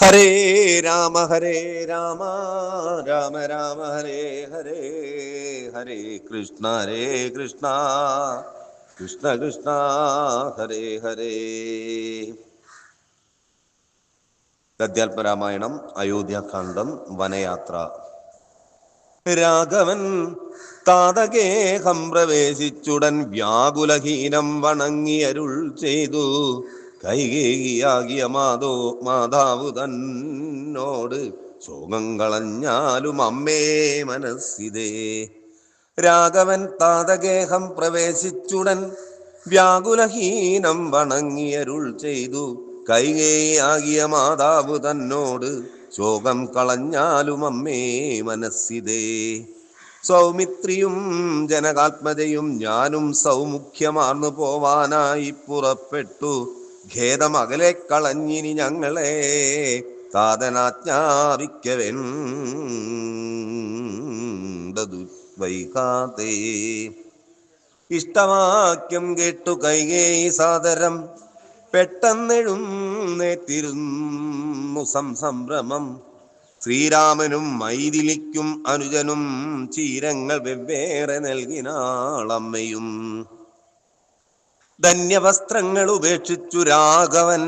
ഹരേ രാമ ഹരേ രാമ രാമ രാമ ഹരേ ഹരേ ഹരേ കൃഷ്ണ ഹരേ കൃഷ്ണ കൃഷ്ണ കൃഷ്ണ ഹരേ ഹരേ. ഗദ്യാൽപരാമായണം അയോധ്യാകാന്ഡം വനയാത്ര. രാഘവൻ താതകേഹം പ്രവേശിച്ചുടൻ വ്യാകുലഹീനം വണങ്ങിയരുൾ ചെയ്തു. കൈകേകിയാകിയ മാതോ മാതാവ് തന്നോട് ശോകം കളഞ്ഞാലും അമ്മേ മനസ്സിതേ. രാഘവൻ താതകേഹം പ്രവേശിച്ചുടൻ വ്യാകുലഹീനം വണങ്ങിയരുൾ ചെയ്തു. കൈകേയാകിയ മാതാവ് തന്നോട് ശോകം കളഞ്ഞാലും അമ്മേ മനസ്സിതേ. സൗമിത്രിയും ജനകാത്മജയും ഞാനും സൗമുഖ്യമാർന്നു പോവാനായി പുറപ്പെട്ടു. ഖേദം അകലെ കളഞ്ഞിനി ഞങ്ങളെ താതനാജ്ഞാപിക്കവേണ്ടതു വൈകാതേ ഇഷ്ടവാക്യം കേട്ടു കൈകേ സാദരം. പെട്ടെന്നെഴും നേത്തിരുന്നു സംസംഭ്രമം. ശ്രീരാമനും മൈതിലിക്കും അനുജനും ചീരങ്ങൾ വെവ്വേറെ നൽകിനാളമ്മയും. ധന്യവസ്ത്രങ്ങൾ ഉപേക്ഷിച്ചു രാഘവൻ.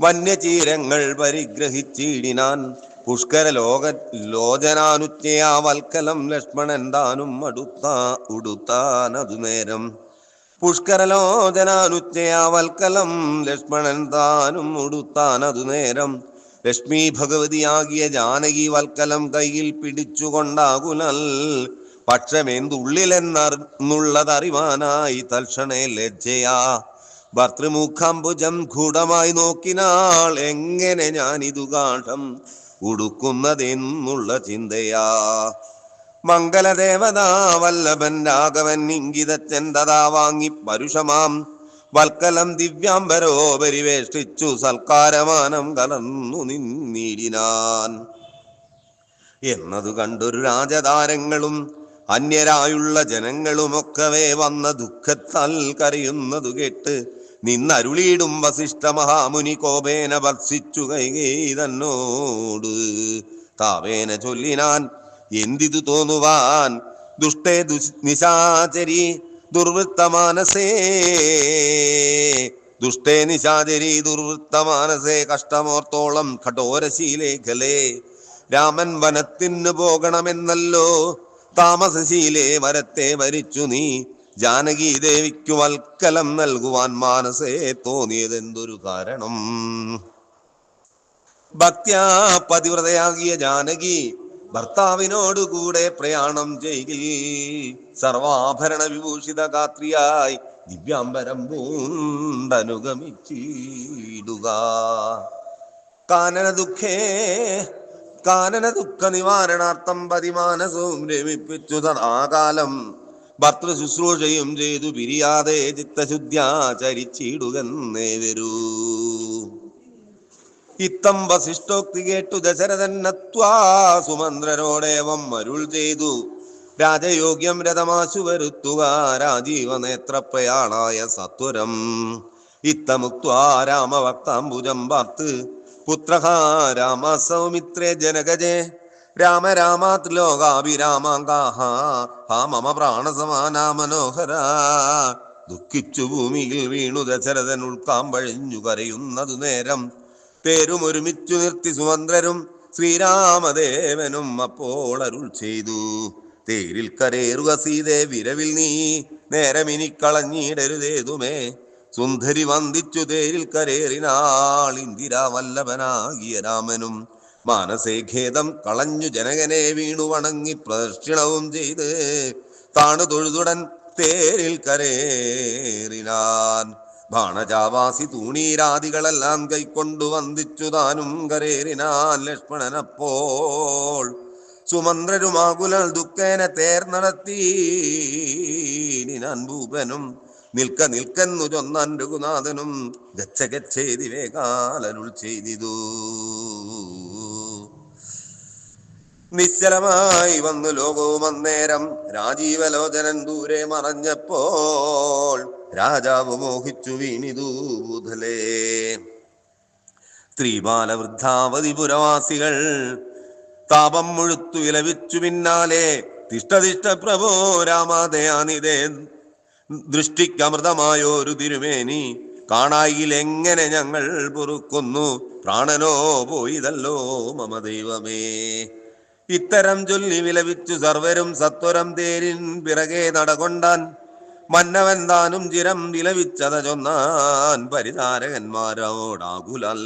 വന്യചീരങ്ങൾ പരിഗ്രഹിച്ചിടിനാൻ. പുഷ്കര ലോക ലോചനാനുച്ചയാ വൽക്കലം ലക്ഷ്മണൻ താനും അടുത്ത ഉടുത്താനതു നേരം പുഷ്കരലോചനാനുച്ചയാ വൽക്കലം ലക്ഷ്മണൻ താനും ഉടുത്താനതു നേരം ലക്ഷ്മി ഭഗവതിയാകിയ ജാനകി വൽക്കലം കയ്യിൽ പിടിച്ചുകൊണ്ടാകുലൽ പക്ഷമെന്തുള്ളിലെന്നുള്ളതറിവാനായി തൽക്ഷണേ ലജ്ജയാ. ഭർത്തൃമുഖാംബുജം ഗൂഢമായി നോക്കിനാൾ എങ്ങനെ ഞാൻ ഇതു കാഠം ഉടുക്കുന്നതെന്നുള്ള ചിന്തയാ. മംഗലദേവതാ വല്ലഭൻ രാഘവൻ ഇംഗിതച്ചെന്തതാ വാങ്ങി പരുഷമാം. വൽക്കലം ദിവ്യാംബരോ പരിവേഷ്ടിച്ചു സൽക്കാരമാനം കലർന്നു നിന്നിരിനാൻ എന്നതു കണ്ടൊരു രാജതാരങ്ങളും അന്യരായുള്ള ജനങ്ങളുമൊക്കവേ വന്ന ദുഃഖത്താൽ കരയുന്നതു കേട്ട് നിന്നരുളിയിടും വസിഷ്ഠ മഹാമുനി കോപേന ഭർഷിച്ചു കൈകേതന്നോട്. താവേന ചൊല്ലിനാൻ എന്തിതു തോന്നുവാൻ? ദുഷ്ടേ ദു നിശാചരി ദുർവൃത്തമാനസേ. ദുഷ്ടേ നിശാചരി ദുർവൃത്തമാനസേ കഷ്ടമോർത്തോളം കഠോരശീലേഖലേ. രാമൻ വനത്തിന് പോകണമെന്നല്ലോ താമസശീലേ വരത്തെ വരിച്ചു നീ. ജാനകി ദേവിക്കു വൽക്കലം നൽകുവാൻ മാനസേ തോന്നിയതെന്തൊരു കാരണം. ഭക്ത്യാ പതിവ്രതയാകിയ ജാനകി ഭർത്താവിനോടു കൂടെ പ്രയാണം ചെയ്യിൽ സർവാഭരണ വിഭൂഷിത കാത്രിയായി ദിവ്യാംബരം പൂണ്ടനുഗമിച്ചിടുക. കാനന ദുഃഖേ കാനന ദുഃഖ നിവാരണാർത്ഥം പതിമാനസവും രമിപ്പിച്ചു തടാകാലം ഭർത്തൃ ശുശ്രൂഷയും ചെയ്തു പിരിയാതെ ചിത്തശുദ്ധ്യാചരിച്ചിടുകന്നേ വരൂ. ഇത്തം വസിഷ്ഠോക്തി കേട്ടു ദശരഥൻ നത്വാ സുമന്ത്രനോടേവം അരുൾ ചെയ്തു. രാജയോഗ്യം രഥമാശു വരുത്തുക രാജീവ നേത്രപ്രയാളായ സത്വരം. ഇത്തമുക്വാ രാമഭക്താംബുജം പാർത്ത് പുത്ര രാമ സൗമിത്രേ ജനകജേ. രാമ രാമാ ത്രിലോകാഭിരാമാങ്കാഹ. ഹാ മമ പ്രാണസമാനാ മനോഹര. ദുഃഖിച്ചു ഭൂമിയിൽ വീണു ദശരഥൻ ഉൾക്കാമ്പഴിഞ്ഞു കരയുന്നതു നേരം. പേരും ഒരുമിച്ചു നിർത്തി സുമന്ത്രരും ശ്രീരാമദേവനും അപ്പോൾ അരുൾ ചെയ്തു. തേരിൽ കരേറുക സീതേ വിരവിൽ നീ. നേരമിനി കളഞ്ഞിടരുതേതുമേ. സുന്ദരി വന്ദിച്ചു തേരിൽ കരേറിനാൾ ഇന്ദിരാവല്ലഭനാകിയ രാമനും മാനസേ ഖേദം കളഞ്ഞു ജനകനെ വീണു വണങ്ങി പ്രദക്ഷിണവും ചെയ്ത് താണു തൊഴുതുടൻ തേരിൽ കരേറിനാൻ. ബാണജാവാസി തൂണീരാദികളെല്ലാം കൈക്കൊണ്ടു വന്ദിച്ചു താനും കരേറിനാൻ ലക്ഷ്മണനപ്പോൾ. സുമന്ത്രരുമാകുലൽ ദുഃഖേന തേർ നടത്തി. ഭൂപനും നിൽക്ക നിൽക്കുന്നു ചൊന്നാൻ രഘുനാഥനും ഗച്ഛ ഗച്ഛേതി വേകാലരുൾ ചെയ്തിതു. നിശ്ചലമായി വന്നു ലോകവും അന്നേരം രാജീവലോചനൻ ദൂരെ മറഞ്ഞപ്പോൾ രാജാവ് മോഹിച്ചു വീണിതു ബുധലേ സ്ത്രീബാല വൃദ്ധാവതി പുരവാസികൾ താപം മുഴുത്തു ഇലവിച്ചു പിന്നാലെ തിഷ്ടതിഷ്ട പ്രഭോ രാമാദയാനിതേ ദൃഷ്ടിക്കമൃതമായൊരു തിരുമേനി കാണായിൽ എങ്ങനെ ഞങ്ങൾ പൊറുക്കുന്നു? പ്രാണനോ പോയിതല്ലോ മമ ദൈവമേ. ഇത്തരം ചൊല്ലി വിലപിച്ചു സർവരും സത്വരം തേരിൻ പിറകെ നടകൊണ്ടാൻ മന്നവൻ താനും ചിരം വിലപിച്ചത ചൊന്നാൻ പരിതാരകന്മാരോടാകുലൽ.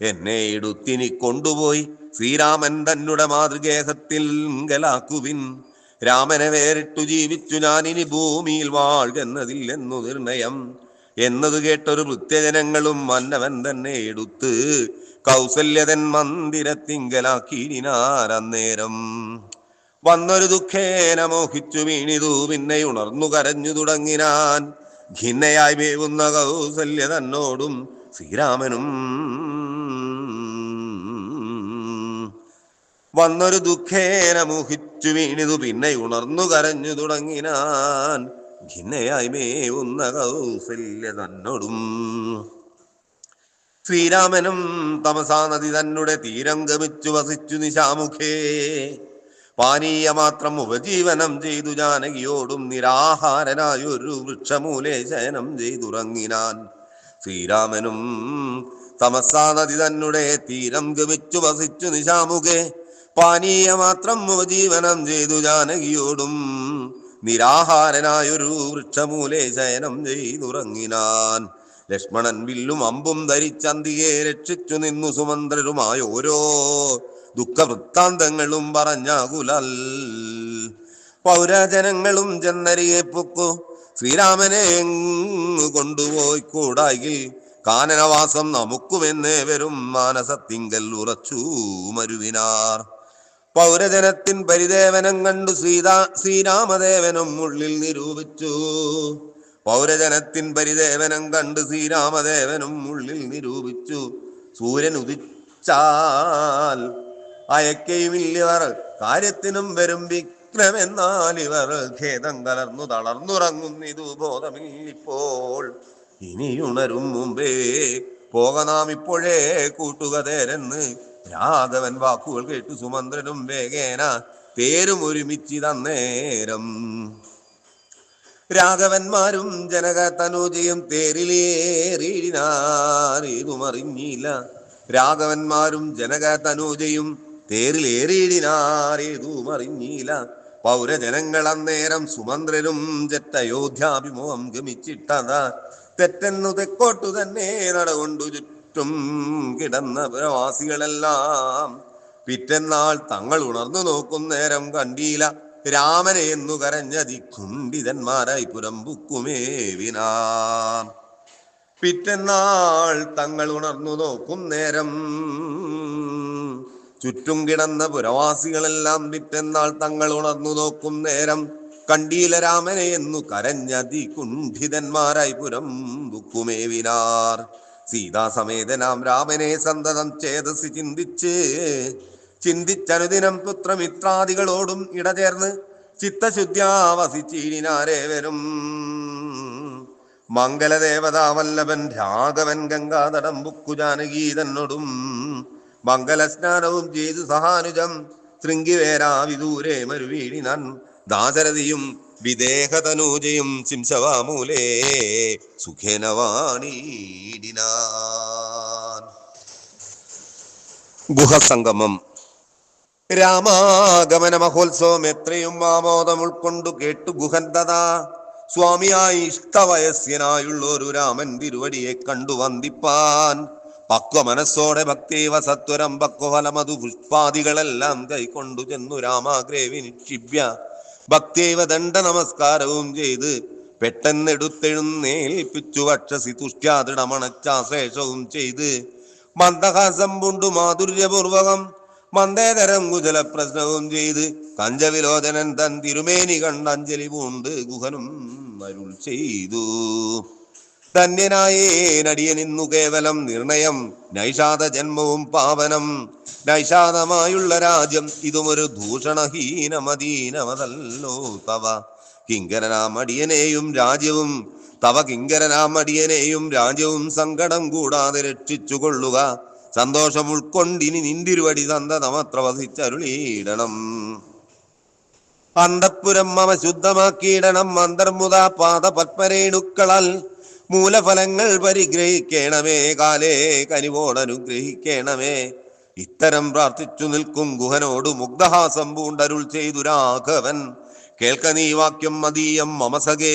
എന്നെ ഇടുത്തിനി കൊണ്ടുപോയി ശ്രീരാമൻ തന്നുടെ മാതൃഗേഹത്തിൽ ഗലാക്കുവിൻ. രാമനെ വേറിട്ടു ജീവിച്ചു ഇനി ഭൂമിയിൽ വാഴ്കെന്നതിൽ എന്നു നിർണയം. എന്നത് കേട്ടൊരു വൃത്യജനങ്ങളും മന്നവൻ തന്നെ എടുത്ത് കൗസല്യതൻ മന്ദിരത്തിങ്കലാക്കിനാരന്നേരം വന്നൊരു ദുഃഖേന മോഹിച്ചു വീണിതു പിന്നെ ഉണർന്നു കരഞ്ഞു തുടങ്ങിനാൻ. ഖിന്നയായി വേവുന്ന കൗസല്യ തന്നോടും ശ്രീരാമനും വന്നൊരു ദുഃഖേന മോഹിച്ചു വീണിതു പിന്നെ ഉണർന്നു കരഞ്ഞു തുടങ്ങിനാൻ ഖിന്നയായി മേവുന്ന കൗസല്യ തന്നോടും. ശ്രീരാമനും തമസാ നദി തന്നെ തീരം ഗമിച്ചു വസിച്ചു നിശാമുഖേ. പാനീയ മാത്രം ഉപജീവനം ചെയ്തു ജാനകിയോടും നിരാഹാരനായൊരു വൃക്ഷമൂലെ ശയനം ചെയ്തുറങ്ങിനാൻ ശ്രീരാമനും തമസാ നദി തന്നെ തീരം ഗമിച്ചു വസിച്ചു നിശാമുഖേ. പാനീയ മാത്രം ഉപജീവനം ചെയ്തു ജാനകിയോടും നിരാഹാരനായൊരു വൃക്ഷമൂലെ ശയനം ചെയ്തുറങ്ങിനാൻ. ലക്ഷ്മണൻ വില്ലും അമ്പും ധരിച്ചന്തിയെ രക്ഷിച്ചു നിന്നു സുമന്ത്രരുമായ ഓരോ ദുഃഖവൃത്താന്തങ്ങളും പറഞ്ഞാകുലൽ. പൗരജനങ്ങളും ചെന്നരിയെ പൊക്കു ശ്രീരാമനെ എങ്ങു കൊണ്ടുപോയി കൂടായിൽ കാനനവാസം നമുക്കുമെന്നേവരും മാനസത്തിങ്കൽ ഉറച്ചു മരുവിനാർ. പൗരജനത്തിൻ പരിദേവനം കണ്ടു ശ്രീതാ ശ്രീരാമദേവനും ഉള്ളിൽ നിരൂപിച്ചു. പൗരജനത്തിൻ പരിദേവനം കണ്ട് ശ്രീരാമദേവനും ഉള്ളിൽ നിരൂപിച്ചു. സൂര്യൻ ഉദിച്ചാൽ അയക്കയുമില്ലിവർ കാര്യത്തിനും വരും വിഘ്നമെന്നാൽ ഇവർ ഖേദം കലർന്നു തളർന്നുറങ്ങുന്നിതു ബോധമില്ലിപ്പോൾ ഇനിയുണരും മുമ്പേ. പോക നാം ഇപ്പോഴേ കൂട്ടുകതേരെന്ന് രാഘവൻ വാക്കുകൾ കേട്ടു സുമന്ത്രനും വേഗേന പേരും ഒരുമിച്ചിതന്നേരം രാഘവന്മാരും ജനക തനൂജയും തേരിലേറിയിടിനാറേതുമറിഞ്ഞില്ല രാഘവന്മാരും ജനക തനൂജയും തേരിലേറിയിടിനാറേതുമറിഞ്ഞില്ല പൗരജനങ്ങൾ അന്നേരം സുമന്ത്രരും ജറ്റയോധ്യാഭിമുഖം ഗമിച്ചിട്ടതാ. തെറ്റെന്നു തെക്കോട്ടു തന്നെ നടകൊണ്ടു ചുറ്റും കിടന്ന പ്രവാസികളെല്ലാം പിറ്റെന്നാൾ തങ്ങൾ ഉണർന്നു നോക്കും നേരം കണ്ടീല. രാമനെ എന്നു കുണ്ടിതന്മാരായി പുരമ്പുക്കുമേ വിനാ. പിറ്റെന്നാൾ തങ്ങൾ ഉണർന്നു നോക്കും നേരം ചുറ്റും കിടന്ന പുരവാസികളെല്ലാം പിറ്റെന്നാൾ തങ്ങൾ ഉണർന്നു നോക്കും നേരം കണ്ടീല രാമനെ എന്നു കരഞ്ഞതി കുണ്ഠിതന്മാരായി പുരം ബുക്കുമേവിനാർ സീതാസമേതനാം രാമനെ സന്തതം ചേതസി ചിന്തിച്ച് ചിന്തിച്ചനുദിനം പുത്രമിത്രാദികളോടും ഇടചേർന്ന് ചിത്തശുദ്ധ്യാവസിച്ചീരിനാരേവരും മംഗലദേവതാവല്ലഭൻ രാഘവൻ ഗംഗാതടം ബുക്കു ജാനകീ തന്നോടും മംഗലസ്നാനവും ചെയ്തു സഹാനുജം ശൃംഗിവേരാ വിദൂരേ മരുവീടിനാൻ ദാശരഥിയും വിദേഹതനൂജയും ശിംശവാമൂലേ സുഖേനവാണീടിനാൻ ഗുഹസംഗമം. രാമാഗമന മഹോത്സവം എത്രയും ആമോദം ഉൾക്കൊണ്ടു കേട്ടു ഗുഹന്തത സ്വാമിയായി ഇഷ്ടവയസ്യനായുള്ള ഒരു രാമൻ തിരുവടിയെ കണ്ടു വന്ദിപ്പാൻ. പക്വ മനസ്സോടെ ഭക്തേവ സത്വരം പക്വഫലമതു പുഷ്പാദികളെല്ലാം കൈക്കൊണ്ടു ചെന്നു രാമാഗ്രേവി നിക്ഷിപ്യ ഭക്തേവ ദണ്ഡ നമസ്കാരവും ചെയ്ത് പെട്ടെന്നെടുത്തെഴുന്നേൽപ്പിച്ചു വക്ഷസി തുഷ്ട്യാതിടമണച്ചാശേഷവും ചെയ്ത് മന്ദഹാസം പൂണ്ടു മാധുര്യപൂർവകം മന്ദേതരം കുചല പ്രശ്നവും ചെയ്ത് കഞ്ചവിലോചനൻ തൻ തിരുമേനി കണ്ട അഞ്ജലി പൂണ്ട് ഗുഹനും അരുൾ ചെയ്തു. ധന്യനായേനടിയനിന്നു കേവലം നിർണയം. നൈഷാദ ജന്മവും പാവനം. നൈഷാദമായുള്ള രാജ്യം ഇതുമൊരു ദൂഷണഹീനമദീനമതല്ലോ തവ. കിങ്കരനാം അടിയനെയും രാജ്യവും തവ കിങ്കരനാം അടിയനെയും രാജ്യവും സങ്കടം കൂടാതെ രക്ഷിച്ചുകൊള്ളുക. സന്തോഷം ഉൾക്കൊണ്ടിനി നിന്തിരുവടി സന്തതമത്ര വസിച്ചരുളീടണം അന്തപ്പുരം മമ ശുദ്ധമാക്കിയിടണം അന്തർമുത പാദ പത്മരേണുക്കളാൽ മൂലഫലങ്ങൾ പരിഗ്രഹിക്കണമേ കാലേ കനിവോടനുഗ്രഹിക്കണമേ ഇത്തരം പ്രാർത്ഥിച്ചു നിൽക്കും ഗുഹനോട് മുഗ്ധഹാസം പൂണ്ടരുൾ ചെയ്തു രാഘവൻ. കേൾക്ക നീ വാക്യം മതീയം മമസകേ.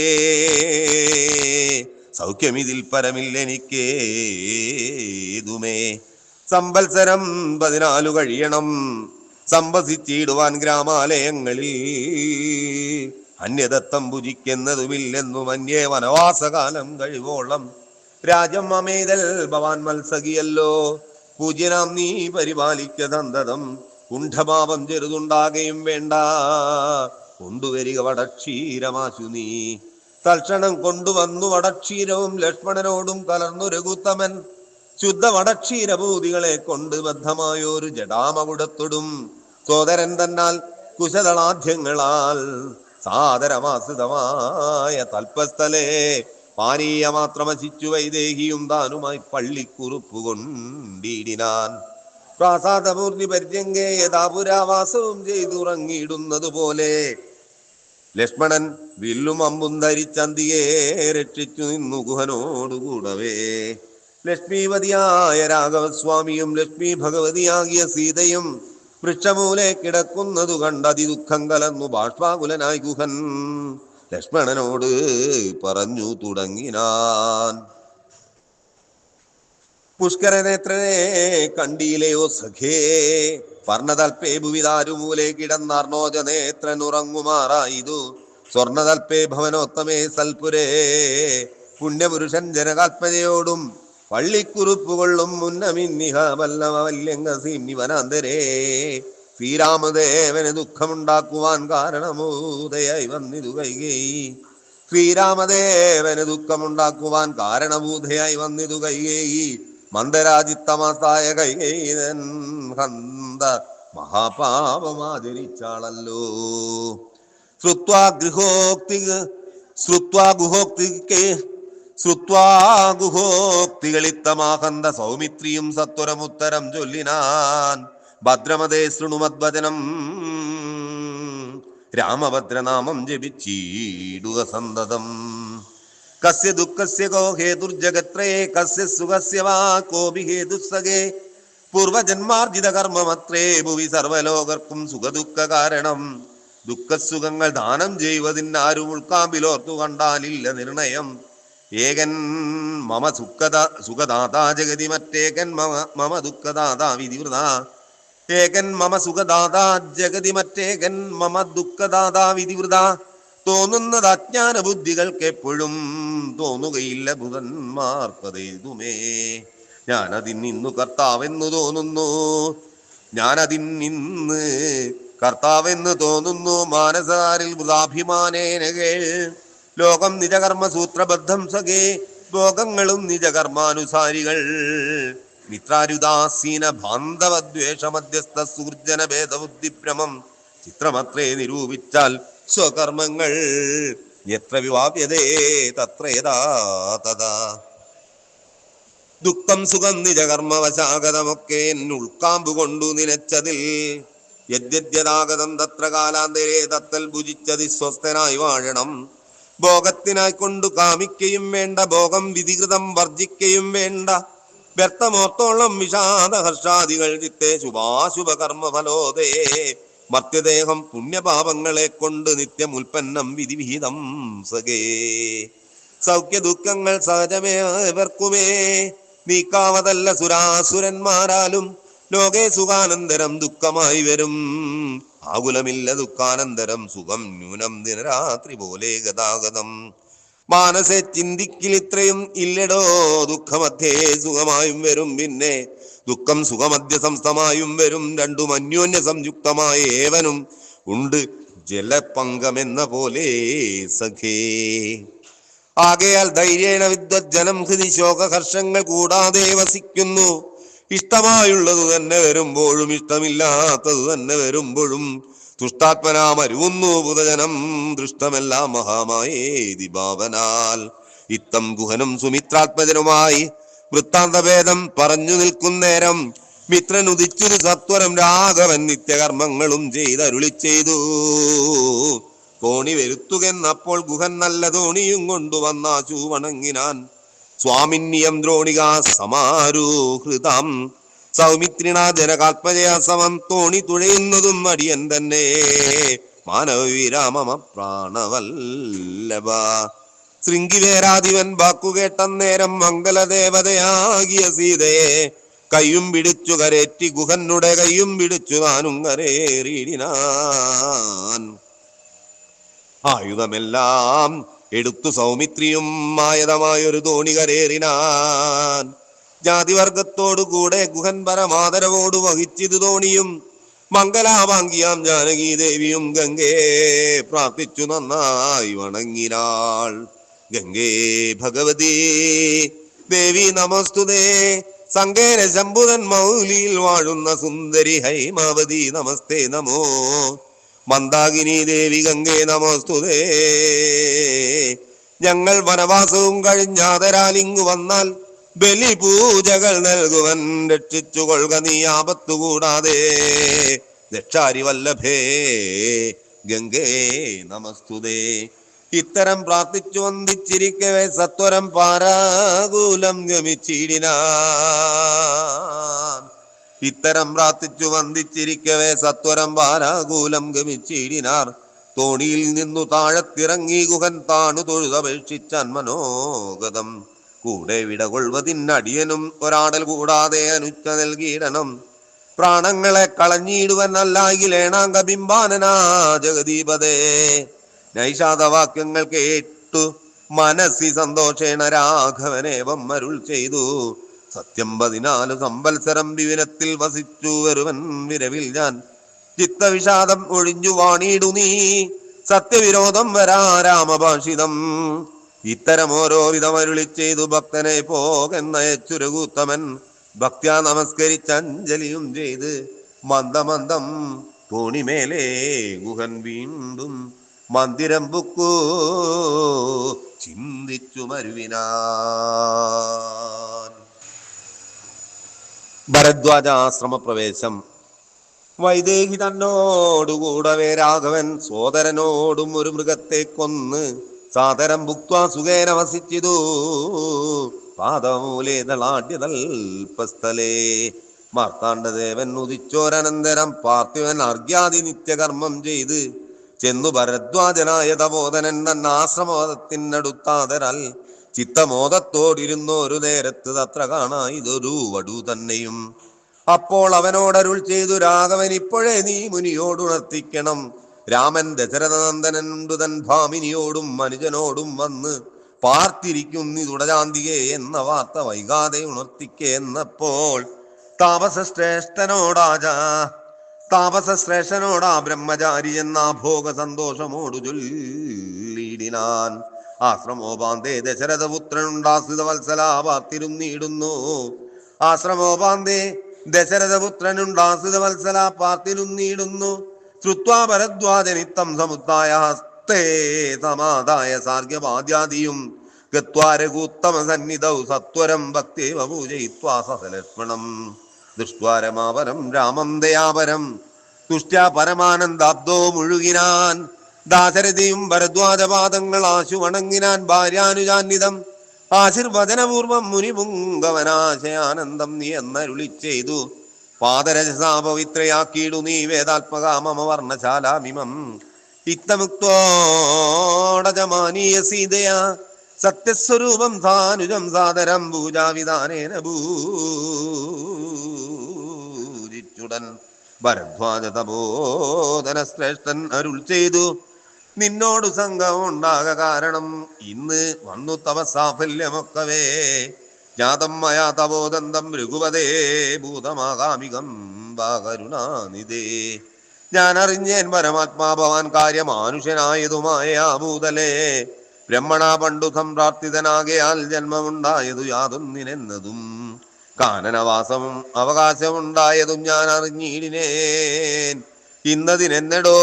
സൗഖ്യമിതിൽ പരമില്ലെനിക്കേതുമേ സംവത്സരം പതിനാലു കഴിയണം സംവസിച്ചിടുവാൻ ഗ്രാമാലയങ്ങളിൽ അന്യദത്തം ഭുജിക്കുന്നതുമില്ലെന്നും അന്യേ വനവാസകാലം കഴിവോളം. രാജം അമേതൽ ഭവാൻ മത്സകിയല്ലോ. പൂജ്യനാം നീ പരിപാലിക്ക തന്തതം കുണ്ഠഭാവം ചെറുതുണ്ടാകുകയും വേണ്ട. കൊണ്ടുവരിക വടക്ഷീരമാശു നീ. തൽക്ഷണം കൊണ്ടുവന്നു വടക്ഷീരവും ലക്ഷ്മണനോടും കലർന്നു രഘുത്തമൻ. ശുദ്ധ വടക്ഷീരഭൂതികളെ കൊണ്ട് ബദ്ധമായൊരു ജടാമകുടത്തൊടും. സോദരൻ തന്നാൽ കുശതളാധ്യങ്ങളാൽ സാദരമാസിതമായ തൽപ്പസ്ഥലേ പാനീയ മാത്രമശിച്ചു വൈദേഹിയും താനുമായി പള്ളിക്കുറുപ്പ് കൊണ്ടിടിനാൻ. പ്രാസാദപൂർണി പരിചയങ്കേ യഥാപുരാവാസവും ചെയ്തുറങ്ങിയിടുന്നത് പോലെ ലക്ഷ്മണൻ വില്ലും അമ്പും ധരിച്ചന്തിയെ രക്ഷിച്ചു നിന്നു ഗുഹനോടുകൂടവേ. ലക്ഷ്മീപതിയായ രാഘവസ്വാമിയും ലക്ഷ്മി ഭഗവതിയാകിയ സീതയും വൃക്ഷമൂലെ കിടക്കുന്നതു കണ്ട് അതിദുഃഖം കലന്നു ബാഷ്പാകുലനായി ഗുഹൻ. ലക്ഷ്മണനോട് പറഞ്ഞു തുടങ്ങിനാൻ. പുഷ്കരനേത്രനെ കണ്ടിയിലെയോ സഖേ? വർണതൽപേ ഭുവിതാരുമൂലെ കിടന്നാർണോജ നേത്രനുറങ്ങുമാറായിതു സ്വർണതൽപേ ഭവനോത്തമേ സൽപുരേ. പുണ്യപുരുഷൻ ജനകാത്മജയോടും പള്ളിക്കുറുപ്പുകൊള്ളും മുന്നമിന്നിഹ വല്ലവല്യങ്കസീം വനാന്തരേ ശ്രീരാമദേവന് ദുഃഖമുണ്ടാക്കുവാൻ കാരണമൂതയായി വന്നിതു കൈകേ ശ്രീരാമദേവന് ദുഃഖമുണ്ടാക്കുവാൻ കാരണഭൂതയായി വന്നിതു കൈകേ മന്ദരാജിത്തമാസായ കൈകേയൻ ഹന്ത മഹാപാപമാചരിച്ചാളല്ലോ. ശ്രുത്വാ ഗൃഹോക്തി ശ്രുത്വാ ഗുഹോക്തിക്ക് ശ്രുത്വാ ഗുഹോക്തികളിത്തമാഹന്ത സൗമിത്രിയും സത്വരമുത്തരം ചൊല്ലിനാൻ. ഭദ്രമതേ ശൃണുമദ്വചനം. രാമഭദ്രനാമം ജപിച്ചീടുക സന്തതം കസ്യ ദുഃഖസ്യ കോ ഹേതുർജഗത്രേ കസ്യ സുഖസ്യ വാ കോപി ഹേതുസകേ പൂർവജന്മാർജിത കർമ്മമത്രേ ഭുവി സർവലോകർക്കും സുഖദുഃഖ കാരണം ദുഃഖസുഖങ്ങൾ ദാനം ചെയ്യുവതിന് ആരും ഉൾക്കാമ്പിലോർത്തു കണ്ടാലില്ല നിർണയം. ഏകൻ മമ സുഖദ സുഖദാതാ ജഗതി മറ്റേകൻ മമ മമ ദുഃഖദാതാ വിധിവൃത. ഏകൻ മമ സുഖദാതാ ജഗതി മറ്റേകൻ മമ ദുഃഖദാതാ വിധിവൃത. തോന്നുന്നത് അജ്ഞാന ബുദ്ധികൾക്ക് എപ്പോഴും തോന്നുകയില്ല ബുധന്മാർക്കതേതുമേ ഞാനതിന്നിന്നു കർത്താവെന്ന് തോന്നുന്നു. ഞാനതിന്നിന്ന് കർത്താവെന്ന് തോന്നുന്നു. മാനസാരിൽ വൃതാഭിമാനേനകൾ. ലോകം നിജകർമ്മ സൂത്രബദ്ധം സഖേ. ഭോഗങ്ങളും നിജകർമാനുസാരികൾ. മിത്രാരുദാസീന ബാന്ധവദ്വേഷ മധ്യസ്ഥ സൂർജന ഭേദബുദ്ധിഭ്രമം. ചിത്രമത്രേ നിരൂപിച്ചാൽ സ്വകർമ്മങ്ങൾ. എത്ര വിവാപ്യതേ തത്രേതാ തഥാ. ദുഃഖം സുഖം നിജകർമ്മവശാഗതമൊക്കെ ഉൾക്കാമ്പു കൊണ്ടു നിലച്ചതിൽ. യദ്യദ്യതാഗതം തത്ര കാലാന്തരേ തത്തൽ ഭുജിച്ചതി സ്വസ്ഥനായി വാഴണം. ഭോഗത്തിനായി കൊണ്ടു കാമിക്കയും വേണ്ട ഭോഗം വിധികൃതം വർജിക്കയും വേണ്ട. വ്യർത്ഥമോത്തോളം വിഷാദ ഹർഷാദികൾ ചിത്തെ ശുഭാശുഭ കർമ്മ ഫലോദേ മർത്യദേഹം പുണ്യപാപങ്ങളെ കൊണ്ട് നിത്യം ഉൽപ്പന്നം വിധിവിഹിതം സകേ സൗഖ്യ ദുഃഖങ്ങൾ സഹജമേ ഇവർക്കുമേ നീക്കാവതല്ല സുരാസുരന്മാരാലും ലോകേ സുഖാനന്തരം ദുഃഖമായി വരും. ആകുലമില്ല ദുഃഖാനന്തരം സുഖം ന്യൂനം ദിനരാത്രി പോലെ ഗതാഗതം. മാനസെ ചിന്തിക്കിൽ ഇത്രയും ഇല്ലടോ ദുഃഖമധ്യേ സുഖമായും വരും പിന്നെ. ദുഃഖം സുഖമധ്യ സംസ്ഥമായും വരും രണ്ടും അന്യോന്യ സംയുക്തമായ ഏവനും ഉണ്ട് ജലപങ്കമെന്ന പോലെ സഖേ. ആകയാൽ ധൈര്യേണ വിദ്വജ്ജനം ഹൃതി ശോകഹർഷങ്ങൾ കൂടാതെ വസിക്കുന്നു. ഇഷ്ടമായുള്ളത് തന്നെ വരുമ്പോഴും ഇഷ്ടമില്ലാത്തത് തന്നെ വരുമ്പോഴും തുഷ്ടാത്മനാമരുവുന്നു ബുധജനം. ദൃഷ്ടമെല്ലാം മഹാമായേ ദിഭാവനാൽ ഇത്തം ഗുഹനും സുമിത്രാത്മജനുമായി വൃത്താന്തഭേദം പറഞ്ഞു നിൽക്കുന്നേരം മിത്രൻ ഉദിച്ചൊരു സത്വരം രാഘവൻ നിത്യകർമ്മങ്ങളും ചെയ്തരുളി ചെയ്തു. തോണി വരുത്തുകെന്നപ്പോൾ ഗുഹൻ നല്ല തോണിയും കൊണ്ടുവന്നാ വണങ്ങിനാൻ സ്വാമിന്യം ദ്രോണിക സമാരൂഹൃതം സൗമിത്രിണ ജനകാത്മജയ സമം. തോണി തുഴയുന്നതും അടിയൻ തന്നെ. മാനവവിരാമമ പ്രാണവല്ലഭ ശൃംഗിവേരാധിപൻ വാക്കുകേട്ടന്നേരം മംഗലദേവതയാകിയ സീതയെ. കയ്യും പിടിച്ചു കരേറ്റി ഗുഹന്നുടെ കയ്യും പിടിച്ചു താനും കരേറിയിടിനാൻ. ആയുധമെല്ലാം എടുത്തു സൗമിത്രിയും മായതമായൊരു തോണി കരേറിനാൻ ജാതിവർഗത്തോടുകൂടെ ഗുഹൻ പരമാദരവോട് വഹിച്ചിത് തോണിയും മംഗലാവാങ്കിയാം ജാനകി ദേവിയും ഗംഗേ പ്രാർത്ഥിച്ചു നന്നായി വണങ്ങിനാൾ. ഗംഗേ ഭഗവതി ദേവി നമസ്തുതേ സങ്കേര ശംഭുതൻ മൗലിയിൽ വാഴുന്ന സുന്ദരി ഹൈമാവതി നമസ്തേ നമോ. മന്ദാകിനി ദേവി ഗംഗേ നമസ്തുതേ. ഞങ്ങൾ വനവാസവും കഴിഞ്ഞാതരാലിങ്ങു വന്നാൽ ബലിപൂജകൾ നൽകുവൻ രക്ഷിച്ചു കൊള്ളുക നീ ആപത്തുകൂടാതെ രക്ഷാരി വല്ലഭേ ഗംഗേ നമസ്തുതേ. ഇത്തരം പ്രാർത്ഥിച്ചു വന്ദിച്ചിരിക്കവേ സത്വരം പാരാകൂലം ഗമിച്ചിടിനാ. ഇത്തരം പ്രാർത്ഥിച്ചു വന്ദിച്ചിരിക്കവേ സത്വരം പാരാകൂലം ഗമിച്ചിടിനാർ. തോണിയിൽ നിന്നു താഴത്തിറങ്ങി ഗുഹൻ താണു തൊഴുതപേക്ഷിച്ചാൻ മനോഗതം. കൂടെ വിടകൊള്ളുവതിനടിയനും ഒരാടൽ കൂടാതെ അനുച്ച നൽകിയിടണം. പ്രാണങ്ങളെ കളഞ്ഞിടുവൻ അല്ലായിലേണാങ്ക ബിംബാനനാ ജഗദീപതേ. നൈഷാദവാക്യങ്ങൾ കേട്ടു. മനസ്സി സന്തോഷേണ രാഘവനേവം അരുൾ ചെയ്തു. സത്യം പതിനാല് സംവത്സരം വിവിനത്തിൽ വസിച്ചു വരുവൻ വിരവിൽ ഞാൻ. ചിത്തവിഷാദം ഒഴിഞ്ഞു വാണിയിടു നീ. സത്യവിരോധം വരാ രാമഭാഷിതം. ഇത്തരം ഓരോ വിധമരുളി ചെയ്തു ഭക്തനെ പോകെന്നയച്ചുരകൂത്തമൻ. ഭക്ത്യാ നമസ്കരിച്ച് അഞ്ജലിയും ചെയ്ത് മന്ദമന്ദം തോണിമേലെ ഗുഹൻ വീണ്ടും മന്ദിരം ബുക്കു ചിന്തിച്ചു മരുവിനാൻ. ഭരദ്വാജാശ്രമ പ്രവേശം വൈദേഹി തന്നോടുകൂടവേ രാഘവൻ സോദരനോടും ഒരു മൃഗത്തെ കൊന്ന് സാദരം ഭുക്വാ സുഖേന വസിച്ചിതു. പാദമൂലേ ദളാഢ്യതൽപസ്ഥലേ മാർത്താണ്ഡദേവൻ ഉദിച്ചോരനന്തരം പാർത്ഥിവൻ അർഗ്യാദി നിത്യകർമ്മം ചെയ്ത് ചെന്നു ഭരദ്വാജനായ തബോധനൻ തന്നാശ്രമത്തിനടുത്താതരാൽ ചിത്തമോദത്തോടിരുന്നു ഒരു നേരത്ത് തത്ര ഇതൊരു വടു തന്നെയും. അപ്പോൾ അവനോടരുൾ ചെയ്തു രാഘവൻ ഇപ്പോഴേ നീ മുനിയോടുണർത്തിക്കണം രാമൻ ദശരഥനന്ദനൻ തൻ ഭാമിനിയോടും മനുജനോടും വന്ന് പാർത്തിരിക്കുന്നി തുടരാന്തികേ എന്ന വാർത്ത വൈകാതെ ഉണർത്തിക്കേ എന്നപ്പോൾ താപസശ്രേഷ്ഠനോടാജാ താപസശ്രേഷ്ഠനോടാ ബ്രഹ്മചാരി എന്നാ ഭോഗ സന്തോഷമോടു ചൊല്ലിടിനാൻ. ആശ്രമോപാന്തേ ദശരഥപുത്രനുണ്ടാശ്രിത വത്സല പാർത്തിരുന്നിടുന്നു ആശ്രമോപാന്തേ ദശരഥപുത്രനുണ്ടാശ്രിത വത്സല പാർത്തിരുന്നിടുന്നു ശ്രുത്വാ ഭരദ്വാജനിത്തം സമുത്തായ ഹസ്തേ സമാദായ സാർഗ്യപാദ്യാദിയും ഗത്വാരകൂത്തമ സന്നിധൗ സത്വരം ഭക്തിവ പൂജയിത്വാ സഹലക്ഷ്മണം. ദുഷ്ട്വാരമാപരം രാമം ദയാപരം തുഷ്ട്യാ പരമാനന്ദാബ്ദോ മുഴുകിനാൻ. ദാശരഥിയും ഭരദ്വാജപാദങ്ങൾ ആശു വണങ്ങിനാൻ ഭാര്യാനുജാന്വിതം ആശീർവചനപൂർവം മുനിപുങ്കവനാശയാനന്ദം നീ എന്നരുളി ചെയ്തു. പാദരജസാ പവിത്രയാക്കിയിടു നീ വേദാത്മകാമമ വർണശാലാമിമം ഇത്തമുക്തോടജമാനീയ സീതയാ സത്യസ്വരൂപം സാനുജം സാദരം പൂജാവിധാനേന ഭൂരിച്ചുടൻ ഭരദ്വാജ തപോധന ശ്രേഷ്ഠൻ അരുൾ ചെയ്തു. നിന്നോട് സംഘം ഉണ്ടാക കാരണം ഇന്ന് വന്നു തവ സാഫല്യമൊക്കവേ. ജാതം മയാ തപോദന്തം രഘുപതേ ഭൂതമാകാമികം കരുണാനിതേ ഞാൻ അറിഞ്ഞേൻ പരമാത്മാ ഭവാൻ കാര്യമാനുഷ്യനായതുമായ ഭൂതലേ. ബ്രഹ്മണ പണ്ടു സംപ്രാർത്ഥിതനാകയാൽ ജന്മമുണ്ടായതു യാതൊന്നിനെന്നതും കാനനവാസവും അവകാശമുണ്ടായതും ഞാൻ അറിഞ്ഞിടിനേൻ ഇന്നതിനെന്നടോ?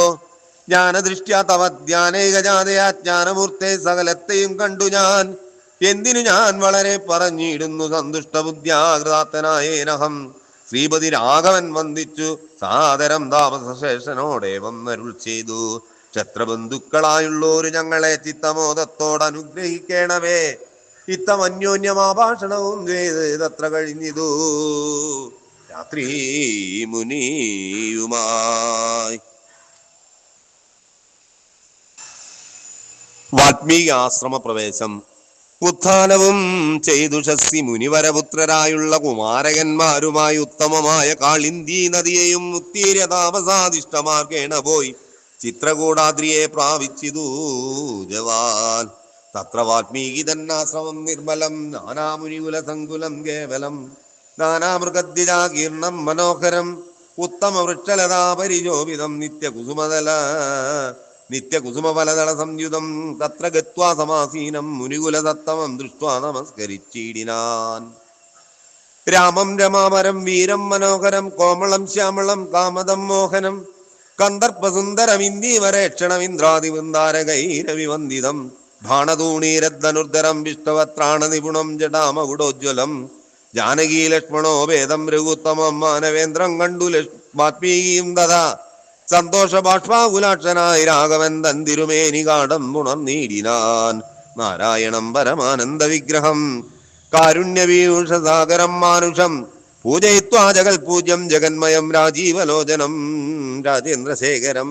ജ്ഞാനദൃഷ്ട്യാ തവ ധ്യാനേകജാതയാ ജ്ഞാനമൂർത്തെ സകലത്തെയും കണ്ടു ഞാൻ. എന്തിനു ഞാൻ വളരെ പറഞ്ഞിടുന്നു സന്തുഷ്ടബുദ്ധ്യാകൃതാത്തനായേനഹം ശ്രീപതി രാഘവൻ വന്ദിച്ചു. സാദരം താമസശേഷനോടെ വന്നരുൾ ചെയ്തു. ക്ഷത്രബന്ധുക്കളായുള്ളോര് ഞങ്ങളെ ചിത്തമോദത്തോട് അനുഗ്രഹിക്കണമേ ഇത്തം അന്യോന്യമാഭാഷണവും ചെയ്തത്ര കഴിഞ്ഞിതു. രാത്രി മുനിയുമായി വാൽമീകി ആശ്രമ പ്രവേശം ഉത്ഥാനവും ചെയ്തു ഷസ്സി മുനിവരപുത്രരായുള്ള കുമാരകന്മാരുമായി ഉത്തമമായ കാളിന്തി നദിയെയും താപസാദിഷ്ടമാർക്കേണ പോയി. ചിത്രകൂടാദ്രിയെ പ്രാപിച്ചിതു ജവാൻ. തത്ര വാത്മീകി തന്നാശ്രമം നിർമ്മലം നാനാമുനികുല സങ്കുലം കേവലം. നാനാമൃഗദ്വിജാകീർണം മനോഹരം ഉത്തമ വൃക്ഷലതാപരിശോഭിതം നിത്യകുസുമതല. നിത്യകുസുമഫലദള സംയുതം തത്ര ഗത്വാ സമാസീനം മുനികുലതത്തമം ദൃഷ്ട്വാ നമസ്കരിച്ചിടിനാൻ. രാമം രമാമരം വീരം മനോഹരം കോമളം ശ്യാമളം കാമദം മോഹനം കന്ദർപ്പസുന്ദരം ഇന്ദീവരേക്ഷണം ഇന്ദ്രാതിവൃന്ദാരകൈരവിവന്ദിതം ഭാണതൂണീരദ്ധനുർധരം വിഷ്ണവത്രാണ നിപുണം ജടാമകുടോജ്വലം ജാനകീ ലക്ഷ്മണോ വേദം രഘുത്തമം മാനവേന്ദ്രം കണ്ടു വാത്മീകിയും തഥാ സന്തോഷ ബാഷ്പാകുലാക്ഷനായി രാഘവൻ തന്തിരുമേനി കാടം ഉണർന്നീടിനാൻ നാരായണം പരമാനന്ദ വിഗ്രഹം കാരുണ്യവീഷസാഗരം മാനുഷം. പൂജയിത്വാ ജഗൽ പൂജ്യം ജഗന്മയം രാജീവലോചനം. രാജേന്ദ്രശേഖരം.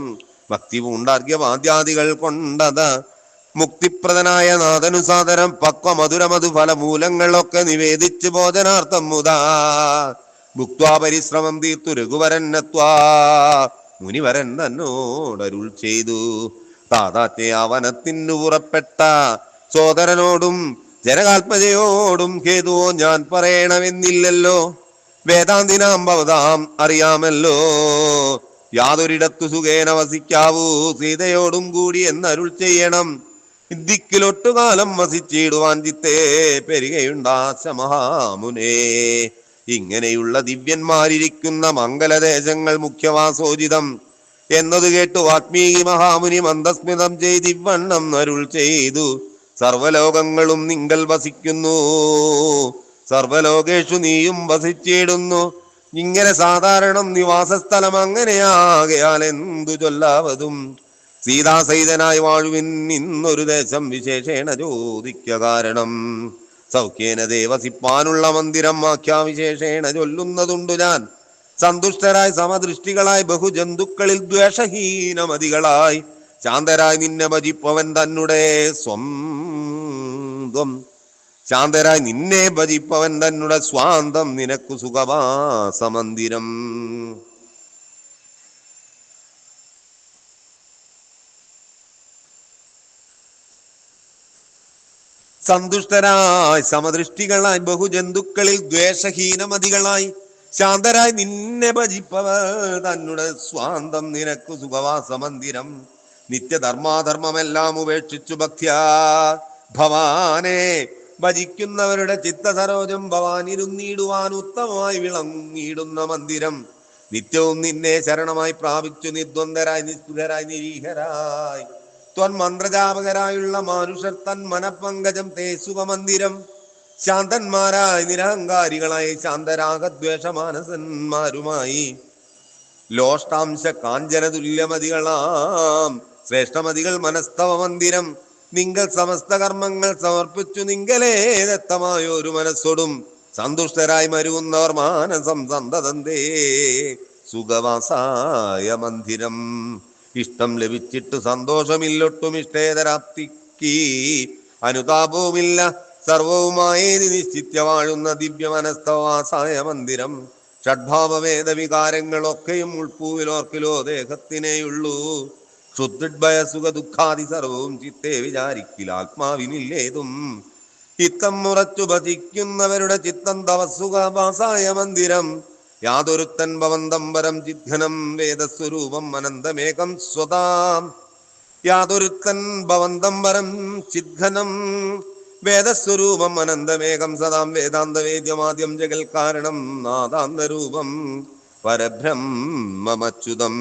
ഭക്തി പൂണ്ടാർഗ്യവാദ്യാദികൾ കൊണ്ടത്. മുക്തിപ്രദനായ നാഥനുസാദരം പക്വ മധുര മധുഫലമൂലങ്ങളൊക്കെ നിവേദിച്ച് ഭോജനാർത്ഥം മുതാ. ഭുക്വാ പരിശ്രമം തീർത്തു രഘുവരന്നത്വാ മുനിവരൻ തന്നോടരുൾ ചെയ്തു. താതാറ്റെ ആവനത്തിനു ഉറപ്പെട്ട സോദരനോടും ജനകാത്മജയോടും ഹേതുവോ ഞാൻ പറയണമെന്നില്ലല്ലോ. വേദാന്തിനാം ഭവതാം അറിയാമല്ലോ. യാതൊരിടത്തു സുഖേന വസിക്കാവൂ. സീതയോടും കൂടി എന്നരുൾ ചെയ്യണം. ദിക്കിലൊട്ടുകാലം വസിച്ചിടുവാൻ ചിത്തേ പെരുകയുണ്ടാശ മഹാമുനേ ഇങ്ങനെയുള്ള ദിവ്യന്മാരിരിക്കുന്ന മംഗലദേശങ്ങൾ മുഖ്യവാസോചിതം എന്നത് കേട്ടു വാത്മീകി മഹാമുനി മന്ദസ്മിതം ചെയ്തിവണ്ണം അരുൾ ചെയ്തു. സർവലോകങ്ങളും നിങ്കൽ വസിക്കുന്നു. സർവലോകേഷു നീയും വസിച്ചിടുന്നു. ഇങ്ങനെ സാധാരണം നിവാസസ്ഥലം അങ്ങനെയാകയാൽ എന്തു ചൊല്ലാവതും? സീതാസൈതനായി വാഴുവിൻ ഇന്നൊരു ദേശം വിശേഷേണ ചോദിക്ക കാരണം. സൗഖ്യേന ദേവസിപ്പാനുള്ള മന്ദിരം വാഖ്യാവിശേഷേണ ചൊല്ലുന്നതുണ്ടു ഞാൻ. സന്തുഷ്ടരായി സമദൃഷ്ടികളായി ബഹുജന്തുക്കളിൽ ദ്വേഷഹീനമതികളായി. ശാന്തരായി നിന്നെ ഭജിപ്പവൻ തന്നെ സ്വന്തം. ശാന്തരായി നിന്നെ ഭജിപ്പവൻ തന്നെ സ്വാന്തം. നിനക്കു സുഖവാസമന്ദിരം. സന്തുഷ്ടരായി സമദൃഷ്ടികളായി ബഹുജന്തുക്കളിൽ ദ്വേഷഹീനമതികളായി ശാന്തരായി നിന്നെ ഭജിപ്പവർ. തന്നെ സ്വാന്തം നിനക്കു സുഖവാസമന്ദിരം. നിത്യധർമാധർമ്മമെല്ലാം ഉപേക്ഷിച്ചു ഭക്ത്യാ ഭവാനെ ഭജിക്കുന്നവരുടെ ചിത്തസരോജം ഭവാൻ ഇരുന്നിടുവാൻ ഉത്തമമായി വിളങ്ങിയിടുന്ന മന്ദിരം. നിത്യവും നിന്നെ ശരണമായി പ്രാപിച്ചു നിർദ്വന്ദ്വരായി നിസ്പൃഹരായി നിരീഹരായി. ത്വന്മന്ത്രജാപകരായുള്ള മാനുഷർ തൻ മനപ്പങ്കജം തേ സുഖമന്ദിരം ശാന്തന്മാരായ നിരഹങ്കാരികളായി ശാന്തരാഗദ്വേഷമാനസന്മാരുമായി. ലോഷ്ടാംശ കാഞ്ചന തുല്യമതികളാം ശ്രേഷ്ഠമതികൾ മനസ്തവ മന്ദിരം. നിങ്ങൾ സമസ്ത കർമ്മങ്ങൾ സമർപ്പിച്ചു നിങ്കലേ ദത്തമായ ഒരു മനസ്സോടും. സന്തുഷ്ടരായി മരുവുന്നവർ മാനസം സന്തതന്തേ. സുഖവാസായ മന്ദിരം. ഇഷ്ടം ലഭിച്ചിട്ട് സന്തോഷമില്ലൊട്ടും ഇഷ്ടേതരാപ്തിക്ക് അനുതാപവുമില്ല സർവവുമായി നിശ്ചിത്യ വാഴുന്ന ദിവ്യ മനസ്തവാസായ മന്ദിരം ഷഡ്ഭാവവേദ വികാരങ്ങളൊക്കെയും ഉൾപ്പൂവിലോർക്കിലോ ദേഹത്തിനേയുള്ളൂ. ശുദ്ധിഭയ സുഖ ദുഃഖാദി സർവവും ചിത്തെ വിചാരിക്കില്ല ആത്മാവിനില്ലേതും. ചിത്തം മുറച്ചു ഭജിക്കുന്നവരുടെ ചിത്തം തവസുഖവാസായ മന്ദിരം യാതൊരുത്തൻ ഭവന്തം പരം ജിഘ്നം വേദസ്വരൂപം അനന്തമേകം സ്വതാം. യാതൊരുത്തൻ ഭവന്തം വരം ചിദ്ഘനം വേദസ്വരൂപം അനന്തമേകം സദാം. വേദാന്തവേദ്യമാദ്യം ജഗൽ കാരണം നാദാന്തരൂപം പരബ്രഹ്മമച്യുതം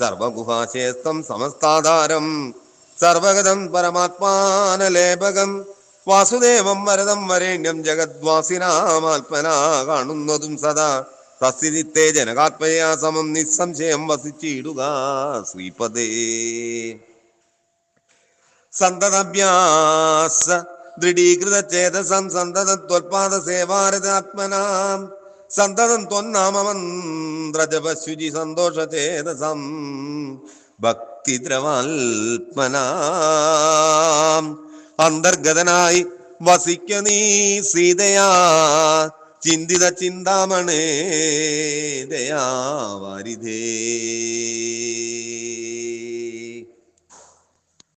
സർവഗുഹാശേസ്തം സമസ്താധാരം സർവഗതം പരമാത്മാനലേപകം വാസുദേവം വരദം വരേണ്യം ജഗദ്വാസിനാമാത്മന കാണുന്നതും സദാ. തസ്ഥിതിത്തെ ജനകാത്മയാ സമം നിസ്സംശയം വസിച്ചിടുക ശ്രീപദേ. സന്തതഭ്യാസ ദൃഢീകൃത ചേതസം സന്തത ത്വൽപാദ സേവാരതാത്മനാം. സന്തതം ത്വന്നാമമന്ത്രജപശുചി സന്തോഷ ചേതസം. ഭക്തിദ്രവാത്മനാം. അന്തർഗതനായി വസിക്ക നീ സീതയാ. ചിന്തിത ചിന്താമണേ ദയാവാരിധേ.